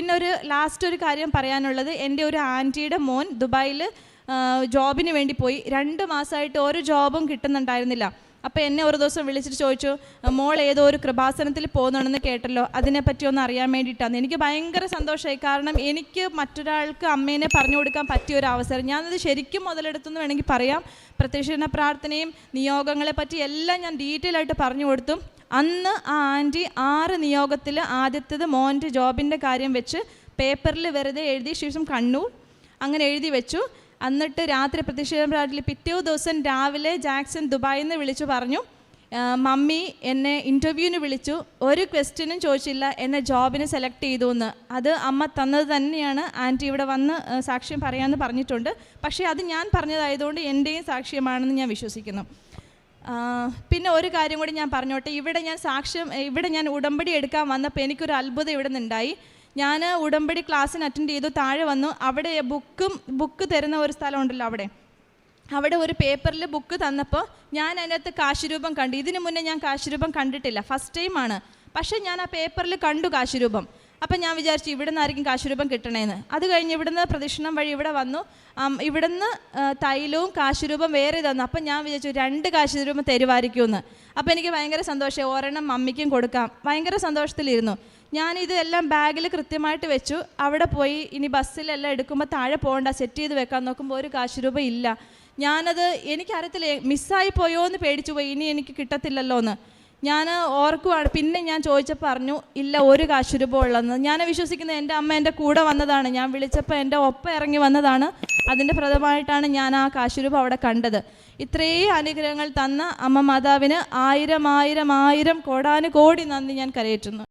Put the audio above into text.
പിന്നെ ഒരു ലാസ്റ്റ് ഒരു കാര്യം പറയാനുള്ളത്. എന്റെ ഒരു ആന്റിയുടെ മോൻ ദുബായിൽ ജോബിന് വേണ്ടി പോയി. രണ്ട് മാസമായിട്ട് ഒരു ജോബും കിട്ടുന്നുണ്ടായിരുന്നില്ല. അപ്പോൾ എന്നെ ഒരു ദിവസം വിളിച്ചിട്ട് ചോദിച്ചു മോൾ ഏതോ ഒരു കൃപാസനത്തിൽ പോകുന്നുണ്ടെന്ന് കേട്ടല്ലോ. അതിനെപ്പറ്റി ഒന്ന് അറിയാൻ വേണ്ടിയിട്ടാണ് എനിക്ക് ഭയങ്കര സന്തോഷമായി കാരണം എനിക്ക് മറ്റൊരാൾക്ക് അമ്മേനെ പറഞ്ഞു കൊടുക്കാൻ പറ്റിയ ഒരു അവസരം. ഞാനത് ശരിക്കും മുതലെടുത്തെന്ന് വേണമെങ്കിൽ പറയാം. പ്രത്യക്ഷണ പ്രാർത്ഥനയും നിയോഗങ്ങളെ പറ്റി എല്ലാം ഞാൻ ഡീറ്റെയിൽ ആയിട്ട് പറഞ്ഞു കൊടുത്തു അന്ന് ആ ആന്റി ആറ് നിയോഗത്തിൽ ആദ്യത്തേത് മോന്റെ ജോബിന്റെ കാര്യം വെച്ച് പേപ്പറിൽ വെറുതെ എഴുതി ശേഷം കണ്ണൂർ അങ്ങനെ എഴുതി വെച്ചു. എന്നിട്ട് രാത്രി പ്രതിഷേധം രാത്രി പിറ്റേ ദിവസം രാവിലെ ജാക്സൺ ദുബായിൽ നിന്ന് വിളിച്ചു പറഞ്ഞു മമ്മി എന്നെ ഇന്റർവ്യൂവിന് വിളിച്ചു. ഒരു ക്വസ്റ്റ്യനും ചോദിച്ചില്ല. എന്നെ ജോബിന് സെലക്ട് ചെയ്തു എന്ന് അത് അമ്മ തന്നത് തന്നെയാണ്. ആന്റി ഇവിടെ വന്ന് സാക്ഷ്യം പറയാമെന്ന് പറഞ്ഞിട്ടുണ്ട്. പക്ഷേ അത് ഞാൻ പറഞ്ഞതായതുകൊണ്ട് എന്റെയും സാക്ഷ്യമാണെന്ന് ഞാൻ വിശ്വസിക്കുന്നു. പിന്നെ ഒരു കാര്യം കൂടി ഞാൻ പറഞ്ഞോട്ടെ. ഇവിടെ ഞാൻ സാക്ഷ്യം ഇവിടെ ഞാൻ ഉടമ്പടി എടുക്കാൻ വന്നപ്പോൾ എനിക്കൊരു അത്ഭുതം ഇവിടെ നിന്നുണ്ടായി. ഞാൻ ഉടമ്പടി ക്ലാസ്സിന് അറ്റൻഡ് ചെയ്തു താഴെ വന്നു. അവിടെ ബുക്കും ബുക്ക് തരുന്ന ഒരു സ്ഥലമുണ്ടല്ലോ അവിടെ. അവിടെ ഒരു പേപ്പറിൽ ബുക്ക് തന്നപ്പോൾ ഞാൻ അതിനകത്ത് കാശുരൂപം കണ്ടു. ഇതിനു മുന്നേ ഞാൻ കാശുരൂപം കണ്ടിട്ടില്ല. ഫസ്റ്റ് ടൈമാണ് പക്ഷേ ഞാൻ ആ പേപ്പറിൽ കണ്ടു കാശുരൂപം. അപ്പം ഞാൻ വിചാരിച്ചു ഇവിടെ നിന്നായിരിക്കും കാശുരൂപം കിട്ടണേന്ന്. അത് കഴിഞ്ഞ് ഇവിടുന്ന് പ്രദക്ഷിണം വഴി ഇവിടെ വന്നു. ഇവിടുന്ന് തൈലവും കാശുരൂപം വേറെ തന്നു. അപ്പം ഞാൻ വിചാരിച്ചു രണ്ട് കാശുരൂപം തരുമായിരിക്കുമെന്ന് അപ്പം എനിക്ക് ഭയങ്കര സന്തോഷം ഒരെണ്ണം മമ്മിക്കും കൊടുക്കാം. ഭയങ്കര സന്തോഷത്തിലിരുന്നു. ഞാൻ ഇതെല്ലാം ബാഗിൽ കൃത്യമായിട്ട് വെച്ചു. അവിടെ പോയി ഇനി ബസ്സിലെല്ലാം എടുക്കുമ്പോൾ താഴെ പോകണ്ട സെറ്റ് ചെയ്ത് വെക്കാൻ നോക്കുമ്പോൾ ഒരു കാശുരൂപ ഇല്ല. ഞാനത് എനിക്കറിയത്തില്ല മിസ്സായി പോയോ എന്ന് പേടിച്ചു പോയി. ഇനി എനിക്ക് കിട്ടത്തില്ലല്ലോ എന്ന് ഞാൻ ഓർക്കുവാണ്. പിന്നെ ഞാൻ ചോദിച്ചപ്പോൾ പറഞ്ഞു ഇല്ല ഒരു കാശ് ഉള്ളതെന്ന് ഞാൻ വിശ്വസിക്കുന്നത് എന്റെ അമ്മ എന്റെ കൂടെ വന്നതാണ്. ഞാൻ വിളിച്ചപ്പോൾ എന്റെ ഒപ്പം ഇറങ്ങി വന്നതാണ്. അതിന്റെ പ്രഥമമായിട്ടാണ് ഞാൻ ആ കാശ് രൂപ അവിടെ കണ്ടത്. ഇത്രയും അനുഗ്രഹങ്ങൾ തന്ന അമ്മ മാതാവിന് ആയിരം ആയിരം ആയിരം കോടാനുകോടി നന്ദി ഞാൻ കരയേറ്റുന്നു.